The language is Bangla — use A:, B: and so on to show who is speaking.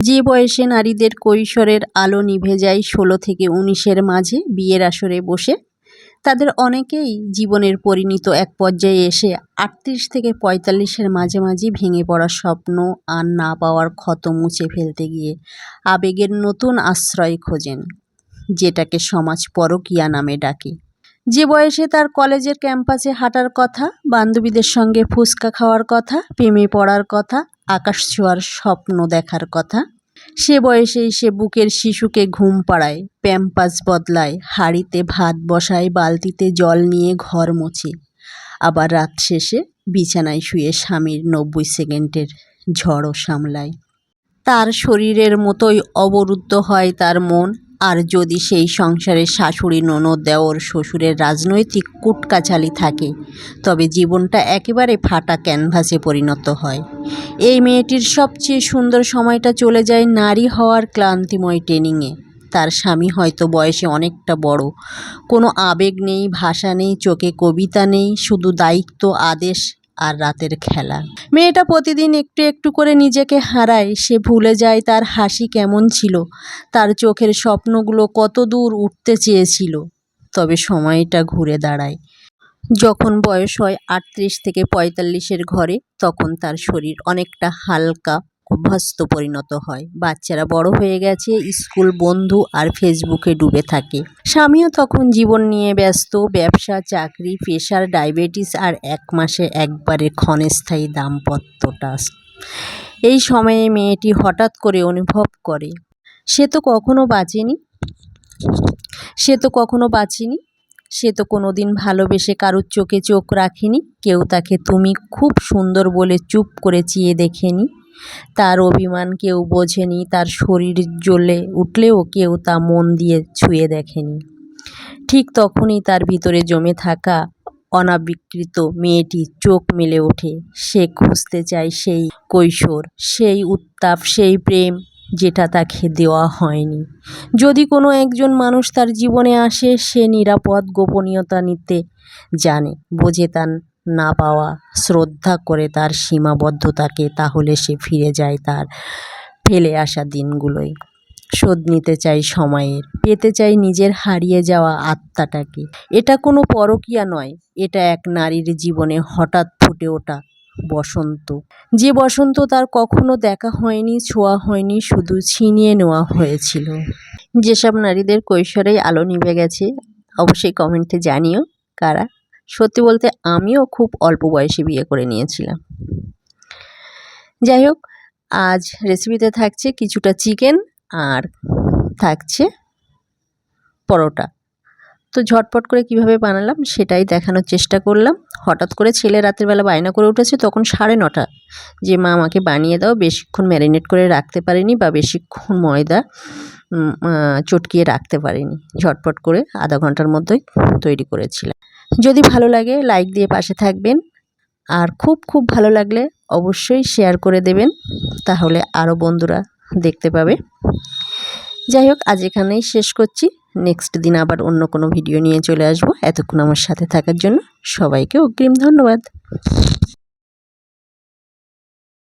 A: যে বয়সে নারীদের কৈশোরের আলো নিভে যায় ষোলো থেকে উনিশের মাঝে বিয়ের আসরে বসে। তাদের অনেকেই জীবনের পরিণত এক পর্যায়ে এসে আটত্রিশ থেকে পঁয়তাল্লিশের মাঝে মাঝে ভেঙে পড়া স্বপ্ন আর না পাওয়ার ক্ষত মুছে ফেলতে গিয়ে আবেগের নতুন আশ্রয় খোঁজেন, যেটাকে সমাজ পরকীয়া নামে ডাকে। যে বয়সে তার কলেজের ক্যাম্পাসে হাঁটার কথা, বান্ধবীদের সঙ্গে ফুচকা খাওয়ার কথা, প্রেমে পড়ার কথা, আকাশ ছোঁয়ার স্বপ্ন দেখার কথা, সে বয়সেই সে বুকের শিশুকে ঘুম পাড়ায়, প্যাম্পাস বদলায়, হাঁড়িতে ভাত বসায়, বালতিতে জল নিয়ে ঘর মোছে। আবার রাত শেষে বিছানায় শুয়ে স্বামীর নব্বই সেকেন্ডের ঝড়ও সামলায়। তার শরীরের মতোই অবরুদ্ধ হয় তার মন। আর যদি সেই সংসারে শাশুড়ি, ননদ, দেওর, শ্বশুরের রাজনৈতিক কুটকাচালি থাকে, তবে জীবনটা একেবারে ফাটা ক্যানভাসে পরিণত হয়। এই মেয়েটির সবচেয়ে সুন্দর সময়টা চলে যায় নারী হওয়ার ক্লান্তিময় ট্রেনিংয়ে। তার স্বামী হয়তো বয়সে অনেকটা বড়। কোনো আবেগ নেই, ভাষা নেই, চোখে কবিতা নেই, শুধু দায়িত্ব, আদেশ আর রাতের খেলা। মেয়েটা প্রতিদিন একটু একটু করে নিজেকে হারায়। সে ভুলে যায় তার হাসি কেমন ছিল। তার চোখের স্বপ্নগুলো কত দূর উঠতে চেয়েছিল। তবে সময়টা ঘুরে দাঁড়ায়। যখন বয়স হয় আটত্রিশ থেকে পঁয়তাল্লিশের ঘরে, তখন তার শরীর অনেকটা হালকা অভ্যস্ত পরিণত হয়। বাচ্চারা বড় হয়ে গেছে, স্কুল বন্ধু আর ফেসবুকে ডুবে থাকে। স্বামীও তখন জীবন নিয়ে ব্যস্ত, ব্যবসা, চাকরি, প্রেশার, ডায়াবেটিস আর এক মাসে একবারে ক্ষণস্থায়ী দাম্পত্যটা এই সময়ে মেয়েটি হঠাৎ করে অনুভব করে, সে তো কখনো বাঁচেনি? সে তো কখনো বাঁচেনি? সে তো কোনো দিন ভালোবেসে কারুর চোখে চোখ রাখেনি, কেউ তাকে তুমি খুব সুন্দর বলে চুপ করে চেয়ে দেখেনি। তার অভিমান কেউ বোঝেনি, তার শরীর জ্বলে উঠলেও কেউ তা মন দিয়ে ছুঁয়ে দেখেনি। ঠিক তখনই তার ভিতরে জমে থাকা অনাবিকৃত মেয়েটি চোখ মেলে ওঠে। সে খুঁজতে চায় সেই কৈশোর, সেই উত্তাপ, সেই প্রেম যেটা তাকে দেওয়া হয়নি। যদি কোনো একজন মানুষ তার জীবনে আসে, সে নিরাপদ গোপনীয়তা নিতে জানে, বোঝে তার না পাওয়া, শ্রদ্ধা করে তার সীমাবদ্ধতাকে, তাহলে সে ফিরে যায় তার ফেলে আসা দিনগুলোই শোধ নিতে চাই সময়ের, পেতে চাই নিজের হারিয়ে যাওয়া আত্মাটাকে। এটা কোনো পরকীয়া নয়, এটা এক নারীর জীবনে হঠাৎ ফুটে ওঠা। বসন্ত। যে বসন্ত তার কখনো দেখা হয়নি, ছোঁয়া হয়নি, শুধু ছিনিয়ে নেওয়া হয়েছিল। যেসব নারীদের কৈশোরেই আলো নিভে গেছে, অবশ্যই কমেন্টে জানিও কারা। সত্যি বলতে আমিও খুব অল্প বয়সে বিয়ে করে নিয়েছিলাম। যাই হোক, আজ রেসিপিতে থাকছে কিছুটা চিকেন আর থাকছে পরোটা। তো ঝটপট করে কীভাবে বানালাম সেটাই দেখানোর চেষ্টা করলাম। হঠাৎ করে ছেলে রাতের বেলা বায়না করে উঠেছে তখন সাড়ে নটা। যে, মা, আমাকে বানিয়ে দাও, বেশিক্ষণ ম্যারিনেট করে রাখতে পারিনি বা বেশিক্ষণ ময়দা চটকিয়ে রাখতে পারিনি। ঝটপট করে আধা ঘণ্টার মধ্যেই তৈরি করেছিলাম। যদি ভালো লাগে লাইক দিয়ে পাশে থাকবেন। আর খুব খুব ভালো লাগলে অবশ্যই শেয়ার করে দেবেন, তাহলে আরও বন্ধুরা দেখতে পাবে। যাই হোক, আজ এখানেই শেষ করছি। নেক্সট দিন আবার অন্য কোনো ভিডিও নিয়ে চলে আসব। এতক্ষণ আমার সাথে থাকার জন্য সবাইকে অগ্রিম ধন্যবাদ।